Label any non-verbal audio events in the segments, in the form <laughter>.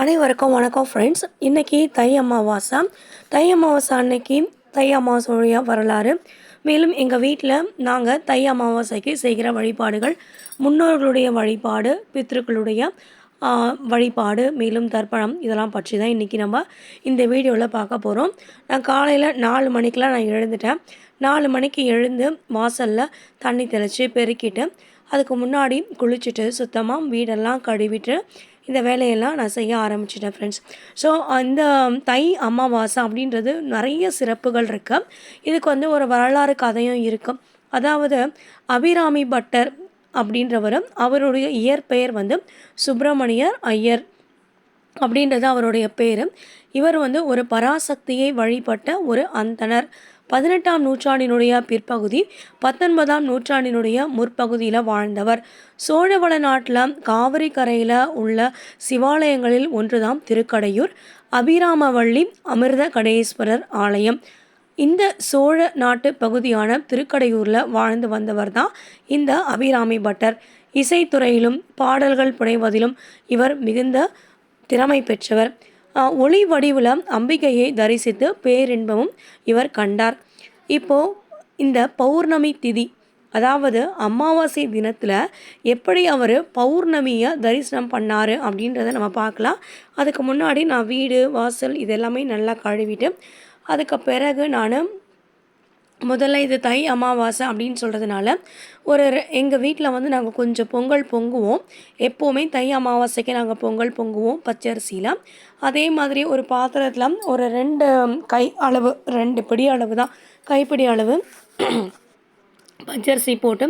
அனைவருக்கும் வணக்கம் ஃப்ரெண்ட்ஸ் இன்றைக்கி தை அமாவாசை. தை அமாவாசை அன்னைக்கு தை அமாவாசையுடைய வரலாறு. மேலும் எங்கள் வீட்டில் நாங்கள் தை அமாவாசைக்கு செய்கிற வழிபாடுகள் முன்னோர்களுடைய வழிபாடு பித்ருக்களுடைய வழிபாடு மேலும் தர்ப்பணம் இதெல்லாம் பற்றி தான் இன்றைக்கி நம்ம இந்த வீடியோவில் பார்க்க போகிறோம் நான் காலையில் நாலு மணிக்கெலாம் நான் எழுந்துட்டேன். நாலு மணிக்கு எழுந்து வாசலில் தண்ணி தெளித்து பெருக்கிட்டு அதுக்கு முன்னாடி குளிச்சுட்டு சுத்தமாக வீடெல்லாம் கழுவிட்டு இந்த வேலையெல்லாம் நான் செய்ய ஆரம்பிச்சிட்டேன் ஃப்ரெண்ட்ஸ் ஸோ இந்த தை அமாவாசை அப்படின்றது நிறைய சிறப்புகள் இருக்கு. இதுக்கு வந்து ஒரு வரலாறு கதையும் இருக்கும் அதாவது அபிராமி பட்டர் அப்படின்றவர் அவருடைய இயற்பெயர் வந்து சுப்பிரமணியர் ஐயர் அப்படின்றது அவருடைய பேர். இவர் வந்து ஒரு பராசக்தியை வழிபட்ட ஒரு அந்தணர். பதினெட்டாம் நூற்றாண்டினுடைய பிற்பகுதி பத்தொன்பதாம் நூற்றாண்டினுடைய முற்பகுதியில் வாழ்ந்தவர். சோழவள நாட்டில் காவிரி கரையில் உள்ள சிவாலயங்களில் ஒன்றுதான் திருக்கடையூர் அபிராமவள்ளி அமிர்த கடேஸ்வரர் ஆலயம். இந்த சோழ நாட்டு பகுதியான திருக்கடையூரில் வாழ்ந்து வந்தவர் தான் இந்த அபிராமி பட்டர். இசைத்துறையிலும் பாடல்கள் புனைவதிலும் இவர் மிகுந்த திறமை பெற்றவர். ஒளி வடிவில் அம்பிகையை தரிசித்து பேரின்பமும் இவர் கண்டார். இப்போ இந்த பௌர்ணமி திதி அதாவது அமாவாசை தினத்தில் எப்படி அவர் பௌர்ணமியை தரிசனம் பண்ணார் அப்படின்றத நம்ம பார்க்கலாம். அதுக்கு முன்னாடி நான் வீடு வாசல் இதெல்லாமே நல்லா கழுவிட்டு அதுக்கு பிறகு நான் முதல்ல இது தை அமாவாசை அப்படின்னு சொல்கிறதுனால ஒரு எங்கள் வீட்டில் வந்து நாங்கள் கொஞ்சம் பொங்கல் பொங்குவோம். எப்போவுமே தை அமாவாசைக்கு நாங்கள் பொங்கல் பொங்குவோம் பச்சரிசியில். அதே மாதிரி ஒரு பாத்திரத்தில் ஒரு ரெண்டு கை அளவு ரெண்டு பிடி அளவு தான். கைப்பிடி அளவு <clears throat> பச்சரிசி போட்டு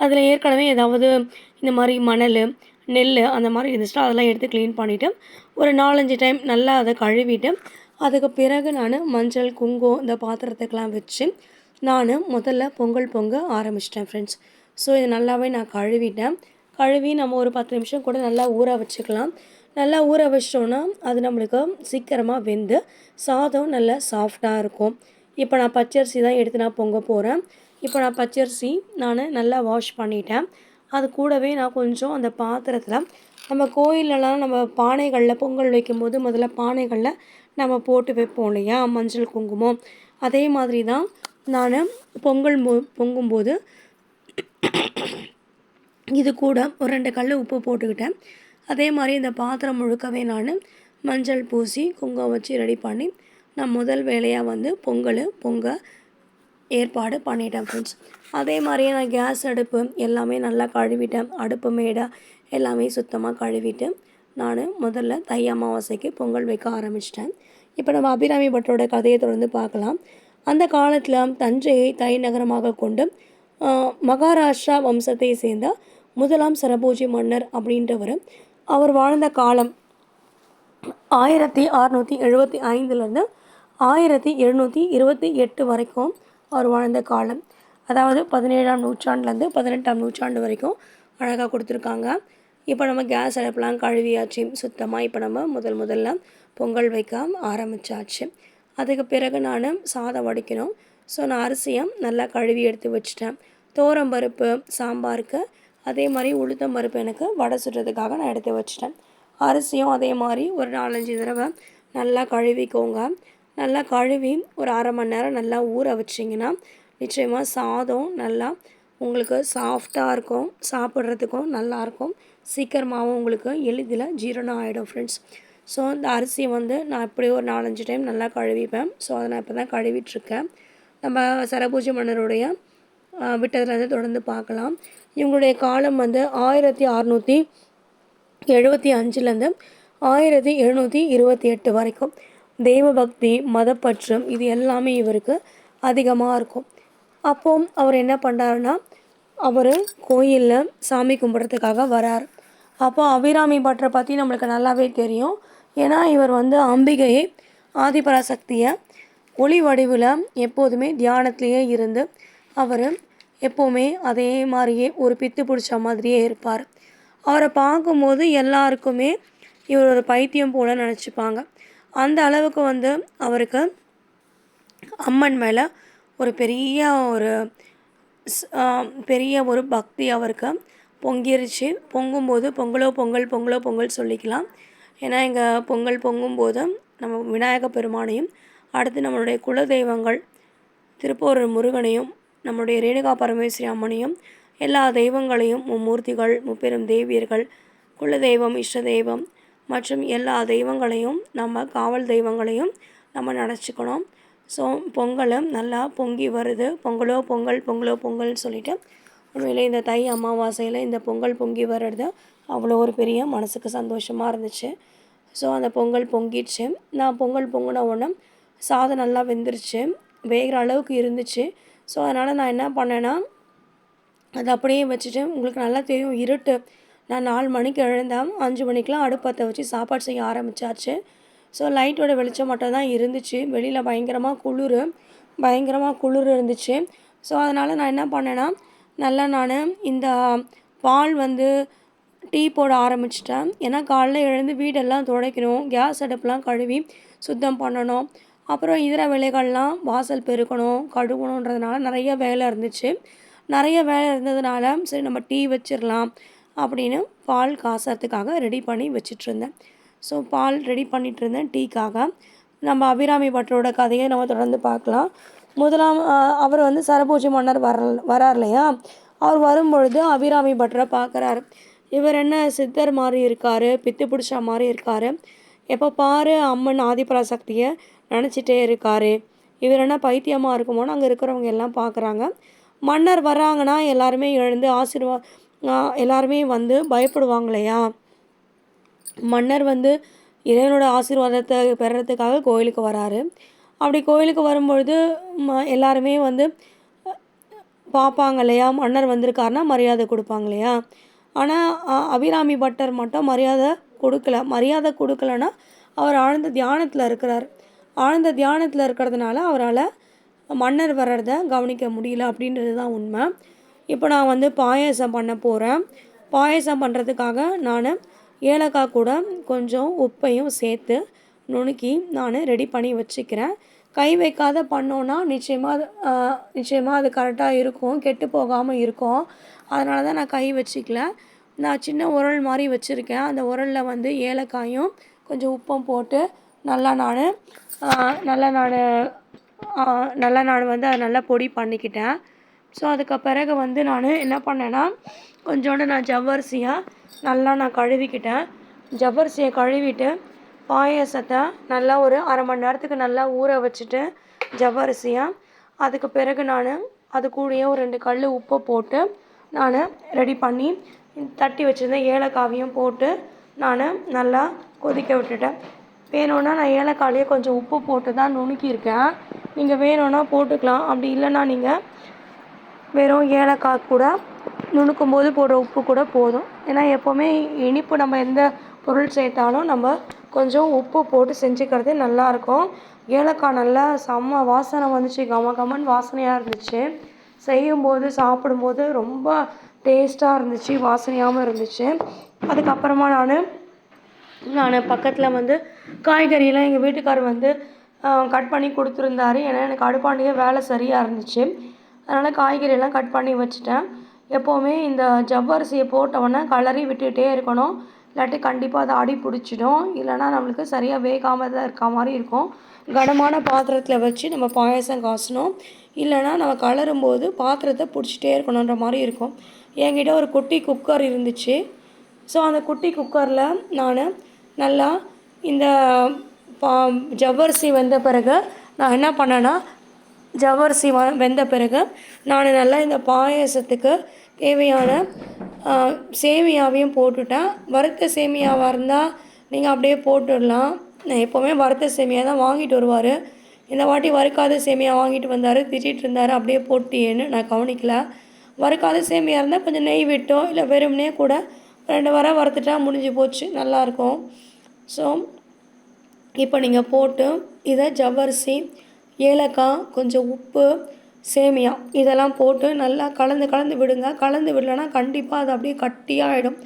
அதில் ஏற்கனவே ஏதாவது இந்த மாதிரி மணல் நெல் அந்த மாதிரி இருந்துச்சுன்னா அதெல்லாம் எடுத்து க்ளீன் பண்ணிவிட்டு ஒரு நாலஞ்சு டைம் நல்லா அதை கழுவிட்டு அதுக்கு பிறகு நான் மஞ்சள் குங்குமம் இந்த பாத்திரத்துக்கெலாம் வச்சு நான் முதல்ல பொங்கல் பொங்க ஆரம்பிச்சிட்டேன் ஃப்ரெண்ட்ஸ் ஸோ இது நல்லாவே நான் கழுவிட்டேன். கழுவி நம்ம ஒரு பத்து நிமிஷம் கூட நல்லா ஊற வச்சுக்கலாம். நல்லா ஊற வச்சிட்டோன்னா அது நம்மளுக்கு சீக்கிரமாக வெந்து சாதம் நல்லா சாஃப்டாக இருக்கும். இப்போ நான் பச்சரிசி தான் எடுத்து நான் பொங்க போகிறேன் இப்போ நான் பச்சரிசி நான் நல்லா வாஷ் பண்ணிட்டேன். அது கூடவே நான் கொஞ்சம் அந்த பாத்திரத்தில் நம்ம கோயிலெலாம் நம்ம பானைகளில் பொங்கல் வைக்கும்போது முதல்ல பானைகளில் நம்ம போட்டு வைப்போம் இல்லையா? மஞ்சள் குங்குமம். அதே மாதிரி தான் நான் பொங்கல் மு- பொங்கும்போது இது கூட ஒரு ரெண்டு கல் உப்பு போட்டுக்கிட்டேன். அதே மாதிரி இந்த பாத்திரம் முழுக்கவே நான் மஞ்சள் பூசி குங்குமம் வச்சு ரெடி பண்ணி நான் முதல் வேலையாக வந்து பொங்கல் பொங்க ஏற்பாடு பண்ணிட்டேன் ஃப்ரெண்ட்ஸ் அதே மாதிரியே நான் கேஸ் அடுப்பு எல்லாமே நல்லா கழுவிட்டேன். அடுப்பு மேடை எல்லாமே சுத்தமாக கழுவிட்டு நான் முதல்ல தை அமாவாசைக்கு பொங்கல் வைக்க ஆரம்பிச்சிட்டேன். இப்போ நம்ம அபிராமி பட்டரோட கதையை தொடர்ந்து பார்க்கலாம். அந்த காலத்தில் தஞ்சையை தலைநகரமாக கொண்டு மகாராஷ்டிரா வம்சத்தை சேர்ந்த முதலாம் சரபோஜி மன்னர் அப்படின்றவர் அவர் வாழ்ந்த காலம் ஆயிரத்தி அறநூற்றி எழுபத்தி ஐந்துலேருந்து ஆயிரத்தி எழுநூற்றி இருபத்தி எட்டு வரைக்கும் அவர் வாழ்ந்த காலம். அதாவது பதினேழாம் நூற்றாண்டுலேருந்து பதினெட்டாம் நூற்றாண்டு வரைக்கும் அழகாக கொடுத்துருக்காங்க. இப்போ நம்ம கேஸ் அடுப்பெலாம் கழுவியாச்சு சுத்தமாக இப்போ நம்ம முதல் முதல்ல பொங்கல் வைக்க ஆரம்பிச்சாச்சு. அதுக்கு பிறகு நான் சாதம் வடிக்கணும். ஸோ நான் அரிசியை நல்லா கழுவி எடுத்து வச்சுட்டேன். தோரம்பருப்பு சாம்பாருக்கு அதே மாதிரி உளுத்தம் பருப்பு எனக்கு வடை சுடுறதுக்காக நான் எடுத்து வச்சிட்டேன். அரிசியும் அதே மாதிரி ஒரு நாலஞ்சு தடவை நல்லா கழுவிக்கோங்க. நல்லா கழுவி ஒரு அரை மணி நேரம் நல்லா ஊற வச்சிங்கன்னா நிச்சயமாக சாதம் நல்லா உங்களுக்கு சாஃப்டாக இருக்கும். சாப்பிட்றதுக்கும் நல்லாயிருக்கும் சீக்கிரமாகவும் உங்களுக்கு எளிதில் ஜீரணம் ஆகிடும் ஃப்ரெண்ட்ஸ் ஸோ இந்த அரிசியை வந்து நான் இப்படியே ஒரு நாலஞ்சு டைம் நல்லா கழுவிப்பேன். ஸோ அதை நான் இப்போ தான் கழுவிட்டுருக்கேன். நம்ம சரபூஜி மன்னருடைய விட்டதுலேருந்து தொடர்ந்து பார்க்கலாம். இவங்களுடைய காலம் வந்து ஆயிரத்தி அறநூற்றி எழுபத்தி அஞ்சுலேருந்து ஆயிரத்தி எழுநூற்றி இருபத்தி எட்டு வரைக்கும். தெய்வ பக்தி மதப்பற்று இது எல்லாமே இவருக்கு அதிகமாக இருக்கும். அப்போ அவர் என்ன பண்ணுறாருன்னா அவர் கோயிலில் சாமி கும்பிட்றதுக்காக வரார். அப்போ அபிராமி பட்டரை பற்றி நம்மளுக்கு நல்லாவே தெரியும். ஏன்னா இவர் வந்து அம்பிகையை ஆதிபராசக்தியை ஒளி வடிவில் எப்போதுமே தியானத்திலேயே இருந்து அவர் எப்போவுமே அதே மாதிரியே ஒரு பித்து பிடிச்ச மாதிரியே இருப்பார். அவரை பார்க்கும்போது எல்லாருக்குமே இவர் ஒரு பைத்தியம் போல நினச்சிப்பாங்க. அந்த அளவுக்கு வந்து அவருக்கு அம்மன் மேலே ஒரு பெரிய ஒரு பெரிய ஒரு பக்தி அவருக்கு பொங்கிருச்சு. பொங்கும்போது பொங்கலோ பொங்கல் பொங்கலோ பொங்கல் சொல்லிக்கலாம். ஏன்னா இங்கே பொங்கல் பொங்கும் போதும் நம்ம விநாயக பெருமானையும் அடுத்து நம்மளுடைய குல தெய்வங்கள் திருப்பூர் முருகனையும் நம்முடைய ரேணுகா பரமேஸ்வரி அம்மனையும் எல்லா தெய்வங்களையும் மும்மூர்த்திகள் முப்பெரும் தேவியர்கள் குல தெய்வம் இஷ்ட தெய்வம் மற்றும் எல்லா தெய்வங்களையும் நம்ம காவல் தெய்வங்களையும் நம்ம நினச்சிக்கணும் ஸோ பொங்கலும் நல்லா பொங்கி வருது. பொங்கலோ பொங்கல் பொங்கலோ பொங்கல்னு சொல்லிட்டு உண்மையிலே இந்த தை அமாவாசையில் இந்த பொங்கல் பொங்கி வர்றது அவ்வளோ ஒரு பெரிய மனசுக்கு சந்தோஷமாக இருந்துச்சு. ஸோ அந்த பொங்கல் பொங்கிடுச்சு. நான் பொங்கல் பொங்கின உடனே சாதம் நல்லா வெந்துருச்சு. வேகிற அளவுக்கு இருந்துச்சு. ஸோ அதனால் நான் என்ன பண்ணேன்னா அதை அப்படியே வச்சுட்டு உங்களுக்கு நல்லா தெரியும் இருட்டு. நான் நாலு மணிக்கு எழுந்தேன். அஞ்சு மணிக்கெலாம் அடுப்பத்தை வச்சு சாப்பாடு செய்ய ஆரம்பித்தாச்சு ஸோ லைட்டோட வெளிச்சம் மட்டும் தான் இருந்துச்சு. வெளியில் பயங்கரமாக குளிர் பயங்கரமாக குளிர் இருந்துச்சு. ஸோ அதனால் நான் என்ன பண்ணேன்னா நல்லா நான் இந்த பால் வந்து டீ போட ஆரம்பிச்சிட்டேன். ஏன்னா காலைல எழுந்து வீடெல்லாம் துடைக்கணும் கேஸ் அடுப்புலாம் கழுவி சுத்தம் பண்ணணும். அப்புறம் இதர வேலைகள்லாம் வாசல் பெருக்கணும் கழுவணுன்றதுனால நிறைய வேலை இருந்துச்சு. நிறைய வேலை இருந்ததுனால சரி நம்ம டீ வச்சிடலாம் அப்படின்னு பால் காசறதுக்காக ரெடி பண்ணி வச்சிட்ருந்தேன் ஸோ பால் ரெடி பண்ணிகிட்டு இருந்தேன் டீக்காக. நம்ம அபிராமி பட்டரோட கதையை நம்ம தொடர்ந்து பார்க்கலாம். முதலாம் அவர் வந்து சரபூஜை மன்னர் வர வரார் இல்லையா? அவர் வரும்பொழுது அபிராமி பட்டரை பார்க்குறாரு. இவர் என்ன சித்தர் மாதிரி இருக்கார் பித்து பிடிச்ச மாதிரி இருக்கார். எப்போ பாரு அம்மன் ஆதிபராசக்தியை நினச்சிட்டே இருக்கார். இவர் என்ன பைத்தியமாக இருக்குமோன்னு அங்கே இருக்கிறவங்க எல்லாம் பார்க்குறாங்க மன்னர் வராங்கன்னா எல்லாருமே எழுந்து ஆசீர்வா எல்லாருமே வந்து பயப்படுவாங்க இல்லையா மன்னர் வந்து இறைவனோட ஆசீர்வாதத்தை பெறத்துக்காக கோயிலுக்கு வராரு. அப்படி கோயிலுக்கு வரும்பொழுது ம எல்லாருமே வந்து பார்ப்பாங்க இல்லையா மன்னர் வந்திருக்காருன்னா மரியாதை கொடுப்பாங்க இல்லையா ஆனால் அபிராமி பட்டர் மட்டும் மரியாதை கொடுக்கல. மரியாதை கொடுக்கலன்னா அவர் ஆழ்ந்த தியானத்தில் இருக்கிறார். ஆழ்ந்த தியானத்தில் இருக்கிறதுனால அவரால் மன்னர் வர்றத கவனிக்க முடியல அப்படின்றது தான் உண்மை. இப்போ நான் வந்து பாயாசம் பண்ண போகிறேன் பாயாசம் பண்ணுறதுக்காக நான் ஏலக்காய் கூட கொஞ்சம் உப்பையும் சேர்த்து நுணுக்கி நான் ரெடி பண்ணி வச்சுக்கிறேன். கை வைக்காத பண்ணோன்னா நிச்சயமாக நிச்சயமாக அது கரெக்டாக இருக்கும். கெட்டு போகாமல் இருக்கும். அதனால தான் நான் கை வச்சுக்கல. நான் சின்ன உரல் மாதிரி வச்சுருக்கேன். அந்த உரலில் வந்து ஏலக்காயும் கொஞ்சம் உப்பும் போட்டு நல்லா நான் நல்லா நான் நல்லா நான் வந்து அதை நல்லா பொடி பண்ணிக்கிட்டேன். ஸோ அதுக்கு பிறகு வந்து நான் என்ன பண்ணேன்னா கொஞ்சோண்டு நான் ஜவ்வரிசியாக நல்லா நான் கழுவிக்கிட்டேன். ஜவ்வரிசியை கழுவிட்டு பாயசத்தை நல்லா ஒரு அரை மணி நேரத்துக்கு நல்லா ஊற வச்சுட்டு ஜவ்வரிசியாக அதுக்கு பிறகு நான் அது கூடயே ஒரு ரெண்டு கல் உப்பு போட்டு நான் ரெடி பண்ணி தட்டி வச்சுருந்த ஏலக்காவையும் போட்டு நான் நல்லா கொதிக்க விட்டுட்டேன். வேணும்னா நான் ஏலக்காயிலே கொஞ்சம் உப்பு போட்டு தான் நுணுக்கியிருக்கேன். நீங்கள் வேணும்னா போட்டுக்கலாம். அப்படி இல்லைன்னா நீங்கள் வெறும் ஏலக்காய் கூட நுணுக்கும் போது போடுற உப்பு கூட போதும். ஏன்னா எப்போவுமே இனிப்பு நம்ம எந்த பொருள் சேர்த்தாலும் நம்ம கொஞ்சம் உப்பு போட்டு செஞ்சுக்கிறது நல்லாயிருக்கும் ஏலக்காய் நல்லா செம்ம வாசனை வந்துச்சு. கம கமன் வாசனையாக இருந்துச்சு. செய்யும்போது சாப்பிடும்போது ரொம்ப டேஸ்ட்டாக இருந்துச்சு வாசனையாகவும் இருந்துச்சு. அதுக்கப்புறமா நான் நான் பக்கத்தில் வந்து காய்கறியெல்லாம் எங்கள் வீட்டுக்கார் வந்து கட் பண்ணி கொடுத்துருந்தாரு. ஏன்னா எனக்கு அடுப்பாண்டியே வேலை சரியாக இருந்துச்சு. அதனால் காய்கறியெல்லாம் கட் பண்ணி வச்சுட்டேன். எப்போவுமே இந்த ஜவ்வரிசியை போட்டவொடனே கலரி விட்டுகிட்டே இருக்கணும். இல்லாட்டி கண்டிப்பாக அது அடி பிடிச்சிடும். இல்லைனா நம்மளுக்கு சரியாக வேகாமல் தான் இருக்க மாதிரி இருக்கும். கனமான பாத்திரத்தில் வச்சு நம்ம பாயாசம் காசணும். இல்லைனா நம்ம கலரும் போது பாத்திரத்தை பிடிச்சிட்டே இருக்கணுன்ற மாதிரி இருக்கும். என்கிட்ட ஒரு குட்டி குக்கர் இருந்துச்சு. ஸோ அந்த குட்டி குக்கரில் நான் நல்லா இந்த பா ஜவ்வரிசி வெந்த பிறகு நான் என்ன பண்ணேன்னா ஜவ்வரிசி வ வெந்த பிறகு நான் நல்லா இந்த பாயாசத்துக்கு தேவையான சேமியாவையும் போட்டுட்டேன். வறுத்த சேமியாவாக இருந்தால் நீங்கள் அப்படியே போட்டுடலாம். நான் எப்போவுமே வறுத்த சேமியா தான் வாங்கிட்டு வருவார். இந்த வாட்டி வறுக்காத சேமியா வாங்கிட்டு வந்தார். திட்டிகிட்டு இருந்தார். அப்படியே போட்டியேன்னு நான் கவனிக்கல. வறுக்காத சேமியா இருந்தால் கொஞ்சம் நெய் விட்டோ இல்லை வெறும்னே கூட ரெண்டு வாரம் வறுத்துட்டா முடிஞ்சு போச்சு. நல்லாயிருக்கும் ஸோ இப்போ நீங்கள் போட்டு இதை ஜவ்வரிசி ஏலக்காய் கொஞ்சம் உப்பு சேமியா. இதெல்லாம் போட்டு நல்லா கலந்து கலந்து விடுங்க. கலந்து விடலைன்னா கண்டிப்பாக அது அப்படியே கட்டியாகிடும்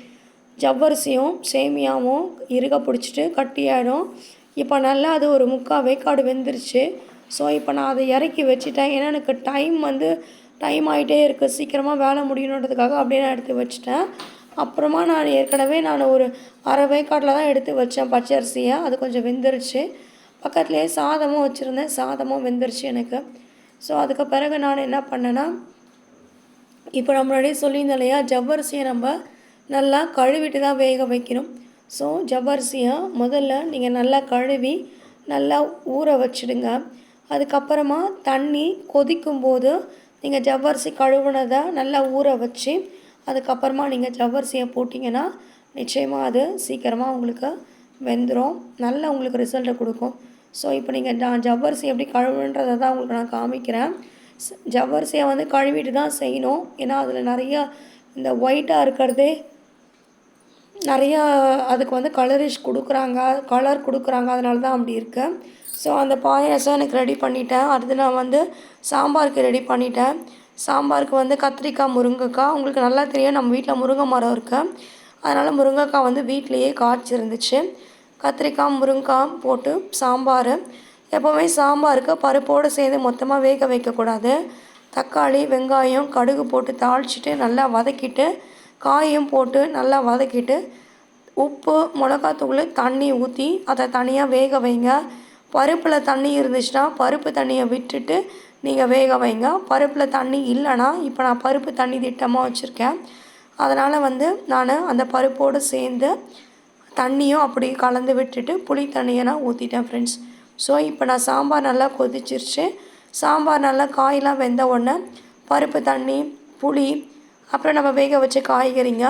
ஜவ்வரிசியும் சேமியாவும் இறுக பிடிச்சிட்டு கட்டியாகிடும் இப்போ நல்லா அது ஒரு முக்கால் வேக்காடு வெந்துருச்சு. ஸோ இப்போ நான் அதை இறக்கி வச்சுட்டேன். ஏன்னா எனக்கு டைம் வந்து டைம் ஆகிட்டே இருக்குது சீக்கிரமாக வேலை முடியணுன்றதுக்காக அப்படியே நான் எடுத்து வச்சுட்டேன். அப்புறமா நான் ஏற்கனவே நான் ஒரு அரை வேக்காட்டில் தான் எடுத்து வச்சேன் பச்சரிசியை. அது கொஞ்சம் வெந்துருச்சு. பக்கத்துலேயே சாதமும் வச்சுருந்தேன். சாதமும் வெந்துருச்சு எனக்கு. ஸோ அதுக்கு பிறகு நான் என்ன பண்ணேன்னா இப்போ நம்ம முன்னாடியே சொல்லியிருந்தோம் இல்லையா ஜவ்வரிசியை நம்ம நல்லா கழுவிட்டு தான் வேக வைக்கணும். ஸோ ஜவ்வரிசியை முதல்ல நீங்கள் நல்லா கழுவி நல்லா ஊற வச்சிடுங்க. அதுக்கப்புறமா தண்ணி கொதிக்கும் போது நீங்கள் ஜவ்வரிசி கழுவுனதை நல்லா ஊற வச்சு அதுக்கப்புறமா நீங்கள் ஜவ்வரிசியை போட்டிங்கன்னா நிச்சயமாக அது சீக்கிரமாக உங்களுக்கு வெந்துடும் நல்லா உங்களுக்கு ரிசல்ட்டை கொடுக்கும். ஸோ இப்போ நீங்கள் நான் ஜவ்வரிசி எப்படி கழுவுன்றதை தான் உங்களுக்கு நான் காமிக்கிறேன். ஜவ்வரிசியை வந்து கழுவிட்டு தான் செய்யணும். ஏன்னா அதில் நிறையா இந்த ஒயிட்டாக இருக்கிறதே நிறையா அதுக்கு வந்து கலரிஷ் கொடுக்குறாங்க கலர் கொடுக்குறாங்க. அதனால தான் அப்படி இருக்கு. ஸோ அந்த பாயாசம் எனக்கு ரெடி பண்ணிட்டேன். அடுத்து நான் வந்து சாம்பாருக்கு ரெடி பண்ணிட்டேன். சாம்பாருக்கு வந்து கத்திரிக்காய் முருங்கைக்காய். உங்களுக்கு நல்லா தெரியும் நம்ம வீட்டில் முருங்கை மரம் இருக்குது அதனால் முருங்கைக்காய் வந்து வீட்லேயே காய்ச்சிருந்துச்சு. கத்திரிக்காய் முருங்கைக்காய் போட்டு சாம்பார். எப்போவுமே சாம்பாருக்கு பருப்போடு சேர்ந்து மொத்தமாக வேக வைக்கக்கூடாது. தக்காளி வெங்காயம் கடுகு போட்டு தாளிச்சிட்டு நல்லா வதக்கிட்டு காயும் போட்டு நல்லா வதக்கிட்டு உப்பு மிளகாத்தூள் தண்ணி ஊற்றி அதை தனியாக வேக வைங்க. பருப்பில் தண்ணி இருந்துச்சுன்னா பருப்பு தண்ணியை விட்டுட்டு நீங்கள் வேக வைங்க. பருப்பில் தண்ணி இல்லைன்னா இப்போ நான் பருப்பு தண்ணி திட்டமாக வச்சுருக்கேன். அதனால் வந்து நான் அந்த பருப்போடு சேர்ந்து தண்ணியும் அப்படி கலந்து விட்டுட்டு புளி தண்ணியை நான் ஊற்றிட்டேன் ஃப்ரெண்ட்ஸ் ஸோ இப்போ நான் சாம்பார் நல்லா கொதிச்சிருச்சு. சாம்பார் நல்லா காயெலாம் வெந்த உடனே பருப்பு தண்ணி புளி அப்புறம் நம்ம வேக வச்ச காய்கறிங்க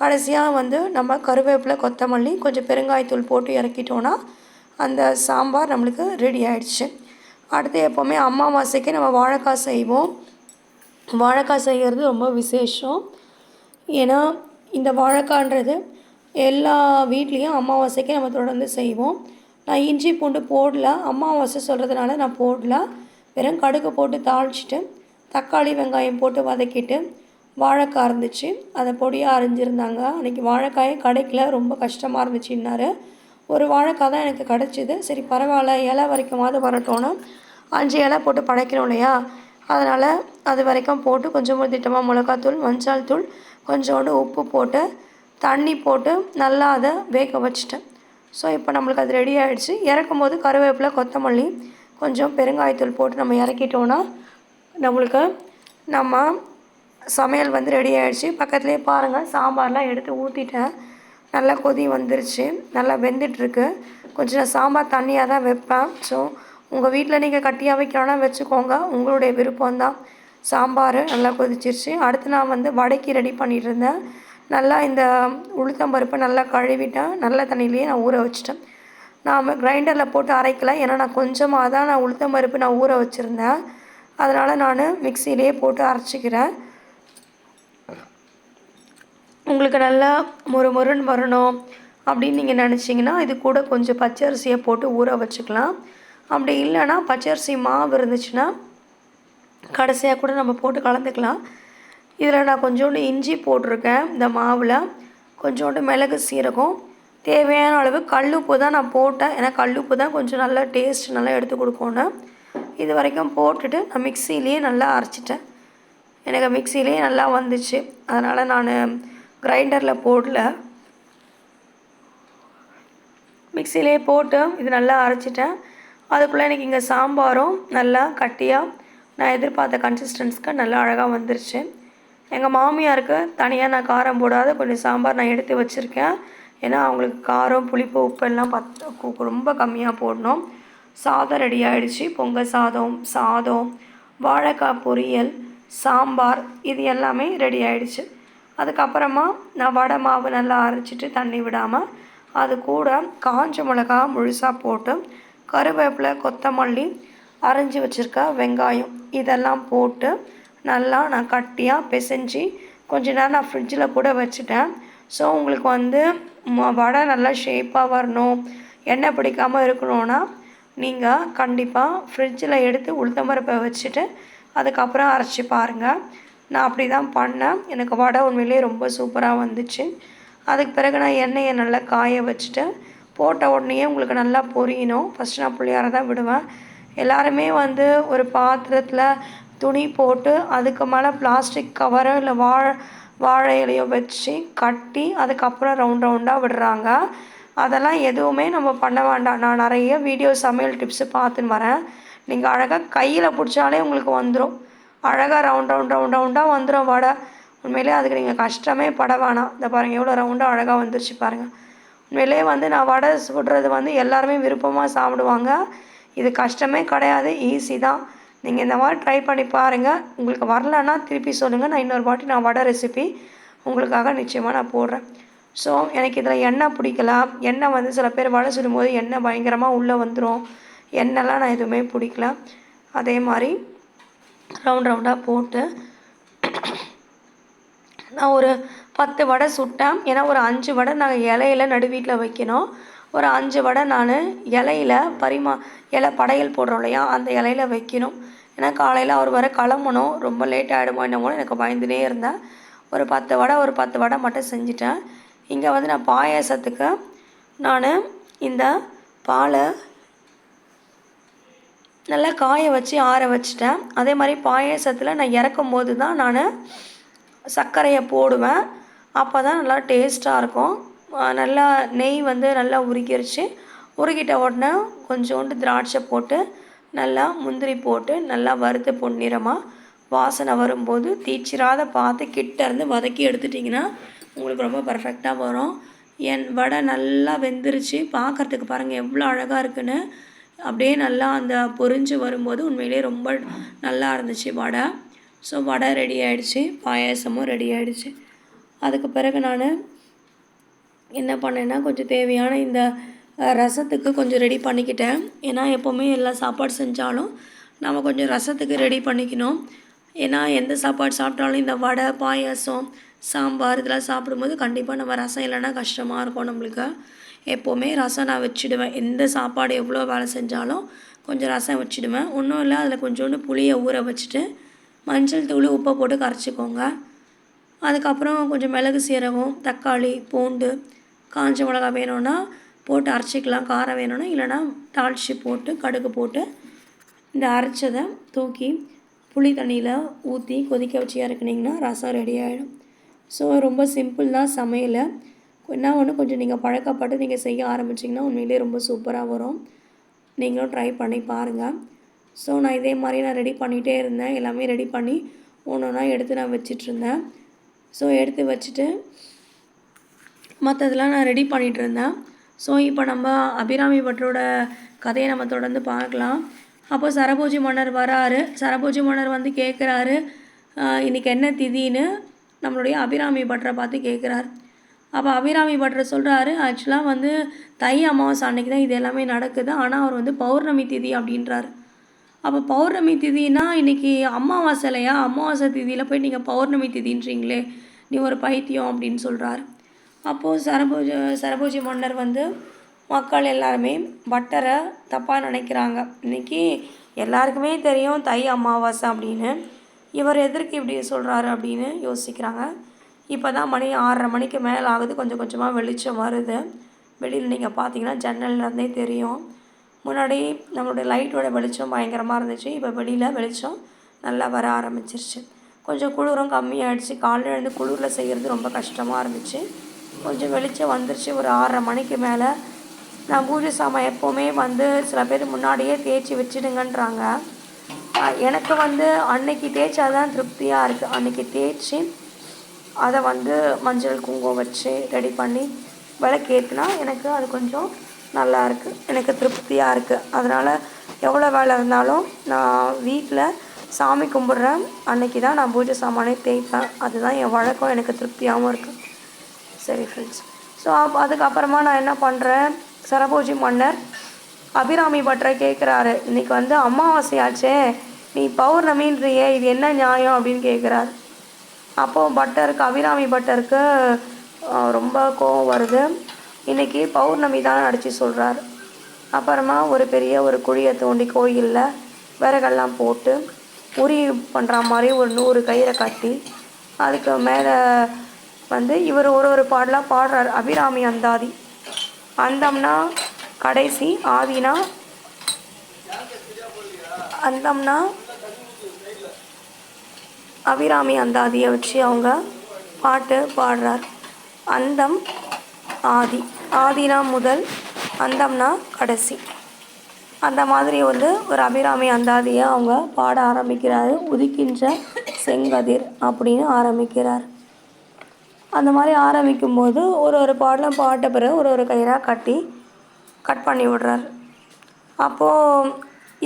கடைசியாக வந்து நம்ம கருவேப்பிலை கொத்தமல்லி கொஞ்சம் பெருங்காயத்தூள் போட்டு இறக்கிட்டோன்னா அந்த சாம்பார் நம்மளுக்கு ரெடி ஆயிடுச்சு. அடுத்து எப்போவுமே அமாவாசைக்கு நம்ம வாழைக்காய் செய்வோம். வாழைக்காய் செய்கிறது ரொம்ப விசேஷம். ஏன்னா இந்த வாழைக்கான்றது எல்லா வீட்லேயும் அமாவாசைக்கு நம்ம தொடர்ந்து செய்வோம். நான் இஞ்சி பூண்டு போடல. அமாவாசை சொல்கிறதுனால நான் போடல. வெறும் கடுகு போட்டு தாளிச்சிட்டு தக்காளி வெங்காயம் போட்டு வதக்கிட்டு வாழைக்காய் இருந்துச்சு அதை பொடியாக அரிஞ்சிருந்தாங்க. அன்றைக்கி வாழைக்காயே கிடைக்கல. ரொம்ப கஷ்டமாக இருந்துச்சுன்னாரு ஒரு வாழைக்காய் தான் எனக்கு கிடச்சிது. சரி பரவாயில்ல. இலை வரைக்குமாவது வரட்டோன்னு. அஞ்சு இலை போட்டு படைக்கணும் இல்லையா? அதனால் அது வரைக்கும் போட்டு கொஞ்சமாக திட்டமாக மிளகாத்தூள் மஞ்சள் தூள் கொஞ்சோண்டு உப்பு போட்டு தண்ணி போட்டு நல்லா அதை வேக வச்சிட்டேன். ஸோ இப்போ நம்மளுக்கு அது ரெடி ஆகிடுச்சு இறக்கும் போது கருவேப்பிலை கொத்தமல்லி கொஞ்சம் பெருங்காயத்தூள் போட்டு நம்ம இறக்கிட்டோன்னா நம்மளுக்கு நம்ம சமையல் வந்து ரெடி ஆகிடுச்சு பக்கத்துலேயே பாருங்கள் சாம்பார்லாம் எடுத்து ஊற்றிட்டேன் நல்லா கொதி வந்துருச்சு. நல்லா வெந்துட்டுருக்கு. கொஞ்சம் நான் சாம்பார் தண்ணியாக தான் வைப்பேன். ஸோ உங்கள் வீட்டில் நீங்கள் கட்டியாக வைக்கணும்னா வச்சுக்கோங்க. உங்களுடைய விருப்பம்தான். சாம்பார் நல்லா கொதிச்சிருச்சு. அடுத்து நான் வந்து வடைக்கு ரெடி பண்ணிகிட்டு இருந்தேன். நல்லா இந்த உளுத்தம்பருப்பை நல்லா கழுவிட்டேன் நல்ல தண்ணியிலேயே நான் ஊற வச்சிட்டேன். நான் கிரைண்டரில் போட்டு அரைக்கல. ஏன்னா நான் கொஞ்சமாக தான் நான் உளுத்தம்பருப்பு நான் ஊற வச்சுருந்தேன். அதனால் நான் மிக்சியிலே போட்டு அரைச்சிக்கிறேன். உங்களுக்கு நல்லா மொறு மொறுன்னு வரணும் அப்படின்னு நீங்கள் நினச்சிங்கன்னா இது கூட கொஞ்சம் பச்சரிசியை போட்டு ஊற வச்சுக்கலாம். அப்படி இல்லைன்னா பச்சரிசி மாவு இருந்துச்சுன்னா கடைசியாக கூட நம்ம போட்டு கலந்துக்கலாம். இதில் நான் கொஞ்சோண்டு இஞ்சி போட்டிருக்கேன் இந்த மாவில். கொஞ்சோண்டு மிளகு சீரகம். தேவையான அளவு கல்லுப்பு தான் நான் போட்டேன். ஏன்னா கல்லுப்பு தான் கொஞ்சம் நல்லா டேஸ்ட் நல்லா எடுத்து கொடுக்கோன்னு இது வரைக்கும் போட்டுட்டு நான் மிக்சிலேயே நல்லா அரைச்சிட்டேன். எனக்கு மிக்சிலேயே நல்லா வந்துச்சு. அதனால் நான் கிரைண்டரில் போடல. மிக்சிலே போட்டு இது நல்லா அரைச்சிட்டேன். அதுக்குள்ளே எனக்கு இங்கே சாம்பாரும் நல்லா கட்டியாக நான் எதிர்பார்த்த கன்சிஸ்டன்ஸ்க்கு நல்லா அழகாக வந்துருச்சு. எங்கள் மாமியாருக்கு தனியாக நான் காரம் போடாத கொஞ்சம் சாம்பார் நான் எடுத்து வச்சுருக்கேன். ஏன்னா அவங்களுக்கு காரம் புளிப்பு உப்பு எல்லாம் பத்து ரொம்ப கம்மியாக போடணும். சாதம் ரெடி ஆகிடுச்சு பொங்கல் சாதம் சாதம் வாழைக்காய் பொரியல் சாம்பார் இது எல்லாமே ரெடி ஆகிடுச்சு அதுக்கப்புறமா நான் வடை மாவு நல்லா அரைச்சிட்டு தண்ணி விடாமல் அது கூட காஞ்ச மிளகா முழுசாக போட்டு கருவேப்பிலை கொத்தமல்லி அரைஞ்சி வச்சுருக்க வெங்காயம் இதெல்லாம் போட்டு நல்லா நான் கட்டியாக பிசைஞ்சு கொஞ்ச நேரம் நான் ஃப்ரிட்ஜில் கூட வச்சுட்டேன். ஸோ உங்களுக்கு வந்து வடை நல்லா ஷேப்பாக வரணும். எண்ணெய் பிடிக்காமல் இருக்கணும்னா நீங்கள் கண்டிப்பாக ஃப்ரிட்ஜில் எடுத்து உளுத்தம்பருப்பை வச்சுட்டு அதுக்கப்புறம் அரைச்சி பாருங்கள் நான் அப்படி தான் பண்ணேன். எனக்கு வடை உண்மையிலேயே ரொம்ப சூப்பராக வந்துச்சு. அதுக்கு பிறகு நான் எண்ணெயை நல்லா காய வச்சுட்டு போட்ட உடனேயே உங்களுக்கு நல்லா பொரியணும். ஃபஸ்ட்டு நான் புளியார தான் விடுவேன். எல்லாருமே வந்து ஒரு பாத்திரத்தில் துணி போட்டு அதுக்கு மேலே பிளாஸ்டிக் கவரோ இல்லை வாழை வாழை இலையோ வச்சு கட்டி அதுக்கப்புறம் ரவுண்ட் ரவுண்டாக விடுறாங்க. அதெல்லாம் எதுவுமே நம்ம பண்ண வேண்டாம். நான் நிறைய வீடியோ சமையல் டிப்ஸு பார்த்துன்னு வரேன். நீங்கள் அழகாக கையில் பிடிச்சாலே உங்களுக்கு வந்துடும் அழகாக ரவுண்ட் ரவுண்ட் ரவுண்ட் ரவுண்டாக வந்துடும் வடை. உண்மையிலே அதுக்கு நீங்கள் கஷ்டமே பட வேணாம். இந்த பாருங்கள் எவ்வளோ ரவுண்டாக அழகாக வந்துருச்சு பாருங்கள் உண்மையிலே வந்து நான் வடை சுடுறது வந்து எல்லாருமே விருப்பமாக சாப்பிடுவாங்க. இது கஷ்டமே கிடையாது ஈஸி தான். நீங்கள் இந்த மாதிரி ட்ரை பண்ணி பாருங்கள் உங்களுக்கு வரலன்னா திருப்பி சொல்லுங்கள் நான் இன்னொரு வாட்டி நான் வடை ரெசிபி உங்களுக்காக நிச்சயமாக நான் போடுறேன். ஸோ எனக்கு இதில் எண்ணெய் பிடிக்கலாம் எண்ணெய் வந்து சில பேர் வடை சுடும்போது எண்ணெய் பயங்கரமாக உள்ளே வந்துடும் எண்ணெய்லாம் நான் எதுவுமே பிடிக்கல. அதே மாதிரி ரவுண்ட் ரவுண்டாக போட்டு நான் ஒரு பத்து வடை சுட்டேன். ஏன்னா ஒரு அஞ்சு வடை நாங்கள் இலையில நடு வீட்டில் வைக்கணும். ஒரு அஞ்சு வடை நான் இலையில பரிமா இலை படையல் போடுறோம் இல்லையா அந்த இலையில வைக்கணும். ஏன்னா காலையில் அவர் வர கிளம்பணும். ரொம்ப லேட் ஆகிடுமோ என்னமோ எனக்கு பயந்துனே இருந்தேன். ஒரு பத்து வடை ஒரு பத்து வடை மட்டும் செஞ்சுட்டேன். இங்கே வந்து நான் பாயாசத்துக்கு நான் இந்த பாலை நல்லா காய வச்சு ஆற வச்சிட்டேன். அதே மாதிரி பாயாசத்தில் நான் இறக்கும் போது தான் நான் சர்க்கரையை போடுவேன். அப்போ தான் நல்லா டேஸ்ட்டாக இருக்கும். நல்லா நெய் வந்து நல்லா உருக்கிடுச்சு உருகிட்ட உடனே கொஞ்சோண்டு திராட்சை போட்டு நல்லா முந்திரி போட்டு நல்லா வறுத்து பொன்னிறமாக வாசனை வரும்போது தீச்சிராத பார்த்து கிட்ட இருந்து வதக்கி எடுத்துட்டிங்கன்னா உங்களுக்கு ரொம்ப பர்ஃபெக்டாக வரும். என் வடை நல்லா வெந்துருச்சு. பார்க்கறதுக்கு பாருங்கள் எவ்வளோ அழகாக இருக்குன்னு. அப்படியே நல்லா அந்த பொரிஞ்சு வரும்போது உண்மையிலேயே ரொம்ப நல்லா இருந்துச்சு வடை. ஸோ வடை ரெடி ஆகிடுச்சு பாயாசமும் ரெடி ஆகிடுச்சு அதுக்கு பிறகு நான் என்ன பண்ணேன்னா கொஞ்சம் தேவையான இந்த ரசத்துக்கு கொஞ்சம் ரெடி பண்ணிக்கிட்டேன். ஏன்னா எப்போவுமே எல்லா சாப்பாடு செஞ்சாலும் நம்ம கொஞ்சம் ரசத்துக்கு ரெடி பண்ணிக்கணும். ஏன்னா எந்த சாப்பாடு சாப்பிட்டாலும் இந்த வடை பாயாசம் சாம்பார் இதெல்லாம் சாப்பிடும்போது கண்டிப்பாக நம்ம ரசம் இல்லைன்னா கஷ்டமாக இருக்கும் நம்மளுக்கு. எப்போவுமே ரசம் நான் வச்சுடுவேன். எந்த சாப்பாடு எவ்வளோ வேலை செஞ்சாலும் கொஞ்சம் ரசம் வச்சுடுவேன். ஒன்றும் இல்லை அதில் கொஞ்சோண்டு புளியை ஊற வச்சுட்டு மஞ்சள் தூள் உப்பை போட்டு கரைச்சிக்கோங்க. அதுக்கப்புறம் கொஞ்சம் மிளகு சீரகம் தக்காளி பூண்டு காஞ்ச மிளகா வேணும்னா போட்டு அரைச்சிக்கலாம் காரம் வேணும்னா இல்லைன்னா தாளித்து போட்டு கடுகு போட்டு இந்த அரைச்சதை தூக்கி புளி தண்ணியில் ஊற்றி கொதிக்க வச்சு இறக்குனீங்கன்னா ரசம் ரெடி ஆகிடும் ஸோ ரொம்ப சிம்பிள் தான் சமையல். என்ன ஒன்று கொஞ்சம் நீங்கள் பழக்கப்பட்டு நீங்கள் செய்ய ஆரம்பிச்சிங்கன்னா உண்மையிலேயே ரொம்ப சூப்பராக வரும். நீங்களும் ட்ரை பண்ணி பாருங்கள் ஸோ நான் இதே மாதிரி நான் ரெடி பண்ணிகிட்டே இருந்தேன். எல்லாமே ரெடி பண்ணி ஒன்று ஒன்றா எடுத்து நான் வச்சிட்ருந்தேன் ஸோ எடுத்து வச்சுட்டு மற்றதெல்லாம் நான் ரெடி பண்ணிகிட்டு இருந்தேன் ஸோ இப்போ நம்ம அபிராமி பட்டரோட கதையை நம்ம தொடர்ந்து பார்க்கலாம். அப்போ சரபோஜி மன்னர் வராரு. சரபோஜி மன்னர் வந்து கேட்குறாரு இன்றைக்கி என்ன திதின்னு? நம்மளுடைய அபிராமி பட்டரை பார்த்து கேட்குறாரு அப்போ அபிராமி பட்டர் சொல்கிறாரு ஆக்சுவலாக வந்து தை அமாவாசை அன்னைக்கு தான் இது எல்லாமே நடக்குது. ஆனால் அவர் வந்து பௌர்ணமி திதி அப்படின்றாரு. அப்போ பௌர்ணமி திதினா இன்றைக்கி அமாவாசை இல்லையா? அமாவாசை திதியில் போய் நீங்கள் பௌர்ணமி திதின்றீங்களே நீ ஒரு பைத்தியம் அப்படின்னு சொல்கிறாரு அப்போது சரபோஜ சரபோஜி மன்னர் வந்து மக்கள் எல்லாருமே பட்டரை தப்பாக நினைக்கிறாங்க. இன்னைக்கு எல்லாருக்குமே தெரியும் தை அமாவாசை அப்படின்னு. இவர் எதற்கு இப்படி சொல்கிறாரு அப்படின்னு யோசிக்கிறாங்க. இப்போ தான் மணி ஆறரை மணிக்கு மேலே ஆகுது. கொஞ்சம் கொஞ்சமாக வெளிச்சம் வருது. வெளியில் நீங்கள் பார்த்தீங்கன்னா ஜன்னல்ல இருந்தே தெரியும். முன்னாடி நம்மளுடைய லைட்டோட வெளிச்சம் பயங்கரமாக இருந்துச்சு. இப்போ வெளியில் வெளிச்சம் நல்லா வர ஆரம்பிச்சிருச்சு. கொஞ்சம் குளிரும் கம்மியாகிடுச்சு காலையில் எழுந்து குளிரில் செய்கிறது ரொம்ப கஷ்டமாக இருந்துச்சு. கொஞ்சம் வெளிச்சம் வந்துருச்சு. ஒரு ஆறரை மணிக்கு மேலே நான் பூஜை சாமான் எப்போவுமே வந்து சில பேர் முன்னாடியே தேய்ச்சி வச்சிடுங்கன்றாங்க. எனக்கு வந்து அன்னைக்கு தேய்ச்சாதான் திருப்தியாக இருக்குது அன்னைக்கு தேய்ச்சி அதை வந்து மஞ்சள் குங்குமம் வச்சு ரெடி பண்ணி விளக்கேற்றினா எனக்கு அது கொஞ்சம் நல்லா இருக்குது எனக்கு திருப்தியாக இருக்குது அதனால் எவ்வளோ வேலை இருந்தாலும் நான் வீட்டில் சாமி கும்பிட்றேன். அன்னைக்கு தான் நான் பூஜை சாமானே தேய்ப்பேன். அதுதான் என் வழக்கம். எனக்கு திருப்தியாகவும் இருக்குது சரி ஃப்ரெண்ட்ஸ் ஸோ அதுக்கப்புறமா நான் என்ன பண்ணுறேன் சரபோஜி மன்னர் அபிராமி பட்டரை கேட்குறாரு. இன்றைக்கி வந்து அமாவாசையாச்சே. நீ பௌர்ணமின்றியே இது என்ன நியாயம்? அப்படின்னு கேட்குறாரு. அப்போது பட்டருக்கு அபிராமி பட்டருக்கு ரொம்ப கோவம் வருது. இன்றைக்கி பௌர்ணமி தான் அடித்து சொல்கிறாரு அப்புறமா ஒரு பெரிய ஒரு குழியை தோண்டி கோயிலில் விறகெல்லாம் போட்டு உரி பண்ணுற மாதிரி ஒரு நூறு கயிறை கட்டி அதுக்கு மேலே வந்து இவர் ஒரு ஒரு பாடலாக பாடுறாரு. அபிராமி அந்தாதி. அந்தம்னா கடைசி ஆதினா அந்தம்னா அபிராமி அந்தாதியை வச்சு அவங்க பாட்டு பாடுறார். அந்தம் ஆதி. ஆதினா முதல் அந்தம்னா கடைசி. அந்த மாதிரி வந்து ஒரு அபிராமி அந்தாதியை அவங்க பாட ஆரம்பிக்கிறாரு. உதிக்கின்ற செங்கதிர் அப்படின்னு ஆரம்பிக்கிறார். அந்த மாதிரி ஆரம்பிக்கும்போது ஒரு ஒரு பாடலாம் பாட்ட பிறகு ஒரு ஒரு கயிறாக கட்டி கட் பண்ணி விடுறார். அப்போது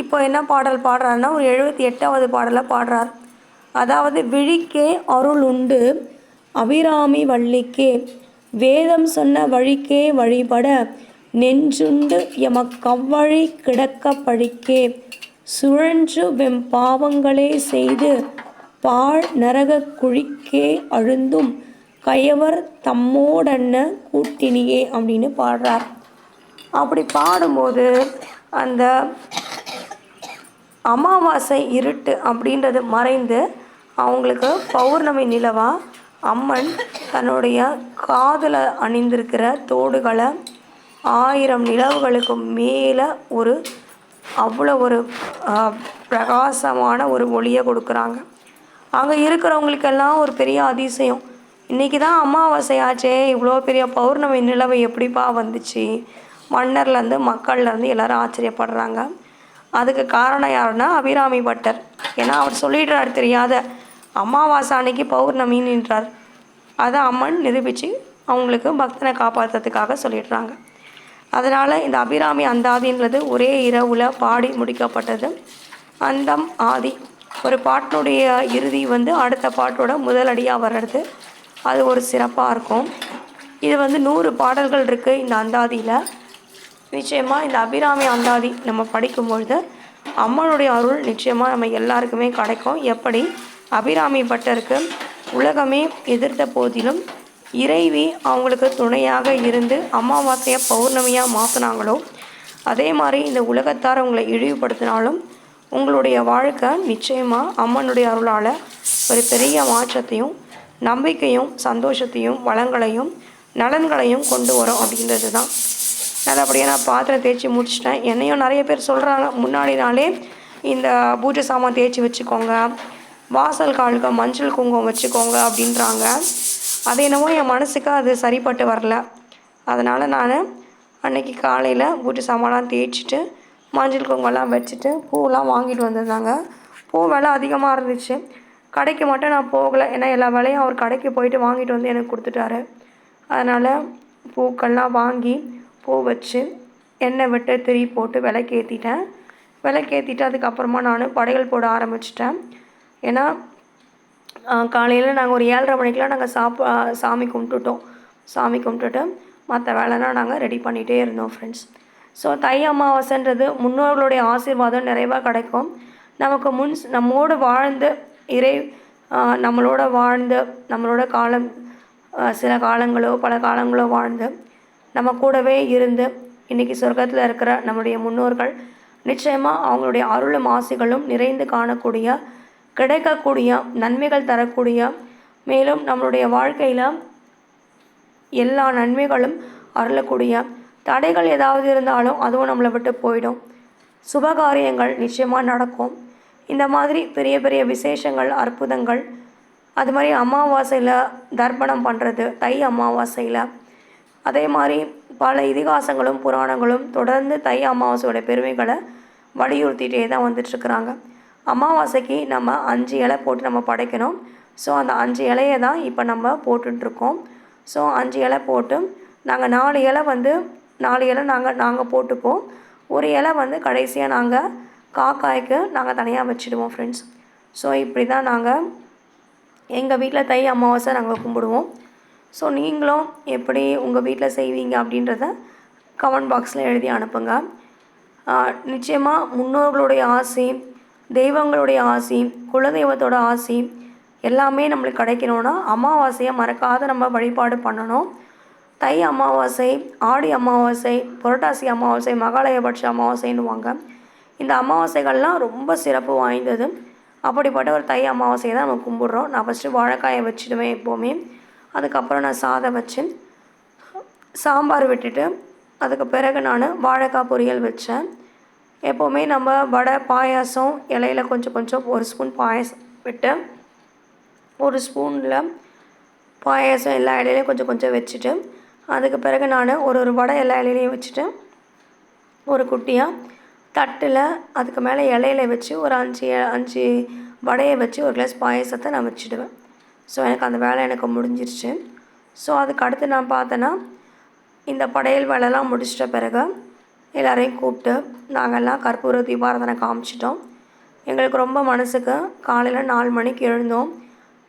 இப்போ என்ன பாடல் பாடுறாருன்னா ஒரு எழுபத்தி எட்டாவது பாடலை பாடுறார். அதாவது விழிக்கே அருள் உண்டு அபிராமி வள்ளிக்கே. வேதம் சொன்ன வழிக்கே வழிபட நெஞ்சுண்டு எமக்கவ்வழி கிடக்க பழிக்கே சுழன்று வெம் பாவங்களே செய்து பாழ் நரக குழிக்கே அழுந்தும் கயவர் தம்மோடன்ன கூட்டினியே அப்படின்னு பாடுறார். அப்படி பாடும்போது அந்த அமாவாசை இருட்டு அப்படின்றது மறைந்து அவங்களுக்கு பௌர்ணமி நிலவா அம்மன் தன்னுடைய காதில் அணிந்திருக்கிற தோடுகளை ஆயிரம் நிலவுகளுக்கு மேலே ஒரு அவ்வளோ ஒரு பிரகாசமான ஒரு ஒளியை கொடுக்குறாங்க. அங்கே இருக்கிறவங்களுக்கெல்லாம் ஒரு பெரிய அதிசயம். இன்றைக்கி தான் அமாவாசை ஆச்சே இவ்வளோ பெரிய பௌர்ணமி நிலவு எப்படிப்பா வந்துச்சு? மன்னர்லேருந்து மக்கள்லேருந்து எல்லோரும் ஆச்சரியப்படுறாங்க. அதுக்கு காரணம் யாருன்னா அபிராமி பட்டர். ஏன்னா அவர் சொல்லிடுறாரு தெரியாத. அமாவாசை அன்னைக்கு பௌர்ணமின்றார் அதை அம்மன் நிரூபித்து அவங்களுக்கு பக்தனை காப்பாற்றுறதுக்காக சொல்லிடுறாங்க. அதனால் இந்த அபிராமி அந்தாதின்றது ஒரே இரவில் பாடி முடிக்கப்பட்டது. அந்தம் ஆதி. ஒரு பாட்டினுடைய இறுதி வந்து அடுத்த பாட்டோட முதலடியாக வர்றது. அது ஒரு சிறப்பாக இருக்கும். இது வந்து நூறு பாடல்கள் இருக்குது இந்த அந்தாதியில். நிச்சயமாக இந்த அபிராமி அந்தாதி நம்ம படிக்கும்பொழுது அம்மனுடைய அருள் நிச்சயமாக நம்ம எல்லாருக்குமே கிடைக்கும். எப்படி? அபிராமி பட்டருக்கு உலகமே எதிர்த்த போதிலும் இறைவி அவங்களுக்கு துணையாக இருந்து அமாவாசையை பௌர்ணமியாக மாற்றினாங்களோ அதே மாதிரி இந்த உலகத்தார் உங்களை இழிவுபடுத்தினாலும் உங்களுடைய வாழ்க்கை நிச்சயமாக அம்மனுடைய அருளால் ஒரு பெரிய மாற்றத்தையும் நம்பிக்கையும் சந்தோஷத்தையும் வளங்களையும் நலன்களையும் கொண்டு வரும் அப்படின்றது தான் நல்லபடியாக நான் பாத்திரம் தேய்ச்சி முடிச்சிட்டேன். என்னையும் நிறைய பேர் சொல்கிறாங்க முன்னாடி நாளே இந்த பூஜை சாமான் தேய்ச்சி வச்சுக்கோங்க வாசல் காலுக்கு மஞ்சள் குங்குமம் வச்சுக்கோங்க அப்படின்றாங்க. அது என்னவோ என் மனசுக்கு அது சரிப்பட்டு வரல. அதனால் நான் அன்னைக்கு காலையில் பூஜை சாமான்லாம் தேய்ச்சிட்டு மஞ்சள் குங்குமம்லாம் வச்சுட்டு பூவெல்லாம் வாங்கிட்டு வந்திருந்தாங்க. பூ விலை அதிகமாக இருந்துச்சு. கடைக்கு மட்டும் நான் போகலை. ஏன்னா எல்லா வேலையும் அவர் கடைக்கு போயிட்டு வாங்கிட்டு வந்து எனக்கு கொடுத்துட்டாரு. அதனால் பூக்கள்லாம் வாங்கி பூ வச்சு எண்ணெய் விட்டு திரி போட்டு விளக்கேற்றிட்டேன் விளக்கேற்றிட்டு அதுக்கப்புறமா நான் படையல் போட ஆரம்பிச்சிட்டேன். ஏன்னா காலையில் நாங்கள் ஒரு ஏழரை மணிக்கெலாம் நாங்கள் சாப்பா சாமி கும்பிட்டுட்டோம். சாமி கும்பிட்டுட்டு மற்ற வேலைலாம் நாங்கள் ரெடி பண்ணிகிட்டே இருந்தோம் ஃப்ரெண்ட்ஸ் ஸோ தை அமாவாசைன்றது முன்னோர்களுடைய ஆசீர்வாதம் நிறைவாக கிடைக்கும். நமக்கு முன் நம்மோடு வாழ்ந்து இறை நம்மளோட வாழ்ந்து நம்மளோட காலம் சில காலங்களோ பல காலங்களோ வாழ்ந்து நம்ம கூடவே இருந்து இன்றைக்கி சொர்க்கத்தில் இருக்கிற நம்முடைய முன்னோர்கள் நிச்சயமாக அவங்களுடைய அருளும் ஆசைகளும் நிறைந்து காணக்கூடிய கிடைக்கக்கூடிய நன்மைகள் தரக்கூடிய மேலும் நம்மளுடைய வாழ்க்கையில் எல்லா நன்மைகளும் அருளக்கூடிய தடைகள் ஏதாவது இருந்தாலும் அதுவும் நம்மளை விட்டு போயிடும். சுபகாரியங்கள் நிச்சயமாக நடக்கும். இந்த மாதிரி பெரிய பெரிய விசேஷங்கள் அற்புதங்கள். அது மாதிரி அமாவாசையில் தர்ப்பணம் பண்ணுறது தை அமாவாசையில். அதே மாதிரி பல இதிகாசங்களும் புராணங்களும் தொடர்ந்து தை அமாவாசையோட பெருமைகளை வலியுறுத்திட்டே தான் வந்துட்டுருக்குறாங்க அமாவாசைக்கு நம்ம அஞ்சு இலை போட்டு நம்ம படைக்கணும். ஸோ அந்த அஞ்சு இலையை தான் இப்போ நம்ம போட்டுட்ருக்கோம். ஸோ அஞ்சு இலை போட்டு நாங்கள் நாலு இலை வந்து நாலு இலை நாங்கள் நாங்கள் போட்டுப்போம். ஒரு இலை வந்து கடைசியாக நாங்கள் காக்காய்க்கு நாங்கள் தனியாக வச்சுடுவோம் ஃப்ரெண்ட்ஸ் ஸோ இப்படி தான் நாங்கள் எங்கள் வீட்டில் தை அமாவாசை நாங்கள் கும்பிடுவோம். ஸோ நீங்களும் எப்படி உங்கள் வீட்டில் செய்வீங்க அப்படின்றத கமெண்ட் பாக்ஸில் எழுதி அனுப்புங்க. நிச்சயமாக முன்னோர்களுடைய ஆசை தெய்வங்களுடைய ஆசி குலதெய்வத்தோட ஆசி எல்லாமே நம்மளுக்கு கிடைக்கணும்னா அமாவாசையை மறக்காத நம்ம வழிபாடு பண்ணணும். தை அமாவாசை ஆடி அமாவாசை புரட்டாசி அமாவாசை மகாலயபட்ச அமாவாசைன்னுவாங்க. இந்த அமாவாசைகள்லாம் ரொம்ப சிறப்பு வாய்ந்தது. அப்படிப்பட்ட ஒரு தை அமாவாசையை தான் நம்ம கும்பிட்றோம். நான் ஃபஸ்ட்டு வாழைக்காயை வச்சுடுவேன் எப்போவுமே. அதுக்கப்புறம் நான் சாதம் வச்சு சாம்பார் விட்டுட்டு அதுக்கு பிறகு நான் வாழைக்காய் பொரியல் வச்சேன். எப்போவுமே நம்ம வடை பாயாசம் இலையில கொஞ்சம் கொஞ்சம் ஒரு ஸ்பூன் பாயாசம் விட்டு ஒரு ஸ்பூனில் பாயாசம் எல்லா இலையிலையும் கொஞ்சம் கொஞ்சம் வச்சுட்டு அதுக்கு பிறகு நான் ஒரு ஒரு வடை எல்லா இலையிலையும் வச்சுட்டு ஒரு குட்டியாக தட்டில் அதுக்கு மேலே இலையில வச்சு ஒரு அஞ்சு அஞ்சு வடையை வச்சு ஒரு கிளாஸ் பாயசத்தை நான் வச்சுடுவேன். ஸோ எனக்கு அந்த வேலை எனக்கு முடிஞ்சிருச்சு. ஸோ அதுக்கு அடுத்து நான் பார்த்தேன்னா இந்த படையல் வேலைலாம் முடிச்சிட்ட பிறகு எல்லாரையும் கூப்பிட்டு நாங்கள்லாம் கற்பூர தீபாரதனை காமிச்சிட்டோம். எங்களுக்கு ரொம்ப மனசுக்கு காலையில் நாலு மணிக்கு எழுந்தோம்.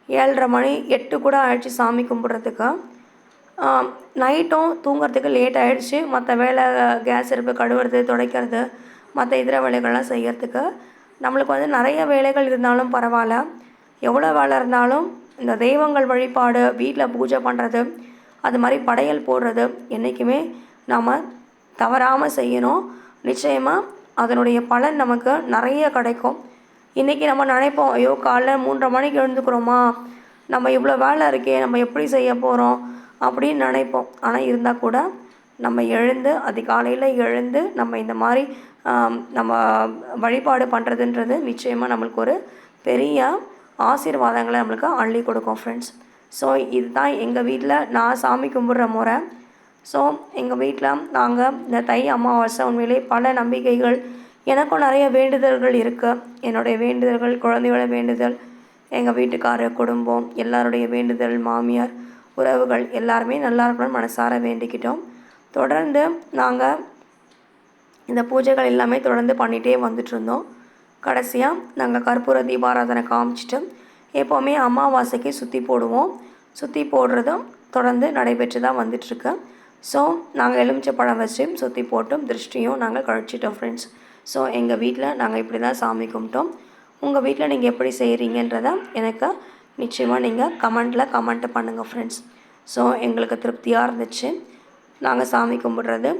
ஏழரை மணி எட்டு கூட ஆயிடுச்சு சாமி கும்பிட்றதுக்கு. நைட்டும் தூங்குறதுக்கு லேட் ஆகிடுச்சு மற்ற வேலை கேஸ் அடுப்பு கழுவுறது துடைக்கிறது மற்ற இதர வேலைகள்லாம் செய்கிறதுக்கு நம்மளுக்கு வந்து நிறைய வேலைகள் இருந்தாலும் பரவாயில்ல. எவ்வளோ வேலை இருந்தாலும் இந்த தெய்வங்கள் வழிபாடு வீட்டில் பூஜை பண்ணுறது அது மாதிரி படையல் போடுறது என்றைக்குமே நாம் தவறாமல் செய்யணும். நிச்சயமாக அதனுடைய பலன் நமக்கு நிறைய கிடைக்கும். இன்றைக்கி நம்ம நினைப்போம் ஐயோ காலைல மூன்றரை மணிக்கு எழுந்துக்கிறோமா? நம்ம இவ்வளோ வேலை இருக்கே நம்ம எப்படி செய்ய போகிறோம் அப்படின்னு நினைப்போம். ஆனால் இருந்தால் கூட நம்ம எழுந்து அதிகாலையில் எழுந்து நம்ம இந்த மாதிரி நம்ம வழிபாடு பண்ணுறதுன்றது நிச்சயமாக நம்மளுக்கு ஒரு பெரிய ஆசீர்வாதங்களை நம்மளுக்கு அள்ளி கொடுக்கும் ஃப்ரெண்ட்ஸ் ஸோ இதுதான் எங்கள் வீட்டில் நான் சாமி கும்பிட்ற முறை. ஸோ எங்கள் வீட்டில் நாங்கள் இந்த தை அமாவாசை உண்மையிலே பல நம்பிக்கைகள் எனக்கும் நிறைய வேண்டுதல்கள் இருக்குது என்னுடைய வேண்டுதல்கள் குழந்தையோட வேண்டுதல் எங்கள் வீட்டுக்காரர் குடும்பம் எல்லாருடைய வேண்டுதல் மாமியார் உறவுகள் எல்லாருமே நல்லா இருக்கணும்னு மனசார வேண்டிக்கிட்டோம். தொடர்ந்து நாங்கள் இந்த பூஜைகள் எல்லாமே தொடர்ந்து பண்ணிகிட்டே வந்துட்டுருந்தோம். கடைசியாக நாங்கள் கற்பூர தீபாராதனை காமிச்சிட்டு எப்போவுமே அமாவாசைக்கு சுற்றி போடுவோம். சுற்றி போடுறதும் தொடர்ந்து நடைபெற்று தான் வந்துட்டுருக்கு. ஸோ நாங்கள் எலுமிச்சப்பழம் வச்சு சுற்றி போட்டும் திருஷ்டியும் நாங்கள் கழிச்சிட்டோம் ஃப்ரெண்ட்ஸ் ஸோ எங்கள் வீட்டில் நாங்கள் இப்படி தான் சாமி கும்பிட்டோம். உங்கள் வீட்டில் நீங்கள் எப்படி செய்கிறீங்கன்றத எனக்கு நிச்சயமாக நீங்கள் கமெண்ட்டில் கமெண்ட் பண்ணுங்கள் ஃப்ரெண்ட்ஸ் ஸோ எங்களுக்கு திருப்தியாக இருந்துச்சு. நாங்கள் சாமி கும்பிட்றது.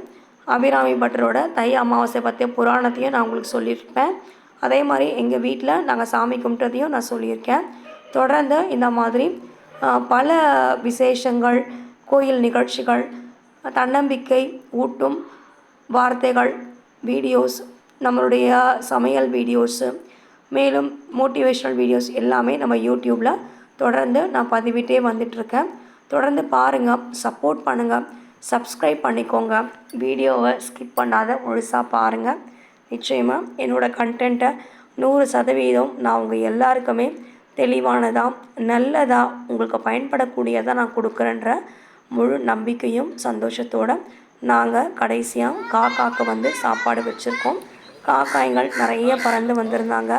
அபிராமி பட்டரோட தை அமாவாசை பற்றிய புராணத்தையும் நான் உங்களுக்கு சொல்லியிருப்பேன். அதே மாதிரி எங்கள் வீட்டில் நாங்கள் சாமி கும்பிட்டதையும் நான் சொல்லியிருக்கேன். தொடர்ந்து இந்த மாதிரி பல விசேஷங்கள் கோயில் நிகழ்ச்சிகள் தன்னம்பிக்கை ஊட்டும் வார்த்தைகள் வீடியோஸ் நம்மளுடைய சமையல் வீடியோஸு மேலும் மோட்டிவேஷ்னல் வீடியோஸ் எல்லாமே நம்ம யூடியூப்பில் தொடர்ந்து நான் பதிவிட்டே வந்துட்டுருக்கேன். தொடர்ந்து பாருங்கள் சப்போர்ட் பண்ணுங்கள் சப்ஸ்கிரைப் பண்ணிக்கோங்க. வீடியோவை ஸ்கிப் பண்ணாத முழுசாக பாருங்கள் நிச்சயமாக என்னோடய கண்டென்ட்டை நூறு சதவீதம் நான் உங்கள் எல்லாருக்குமே தெளிவானதாக நல்லதாக உங்களுக்கு பயன்படக்கூடியதாக நான் கொடுக்குறேன்ற முழு நம்பிக்கையும் சந்தோஷத்தோட நாங்கள் கடைசியாக காக்காக்கு வந்து சாப்பாடு வச்சுருக்கோம். காக்காய்கள் நிறைய பறந்து வந்திருந்தாங்க.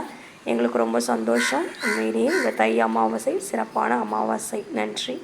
எங்களுக்கு ரொம்ப சந்தோஷம். உண்மையிலேயே இந்த தை அமாவாசை சிறப்பான அமாவாசை. நன்றி.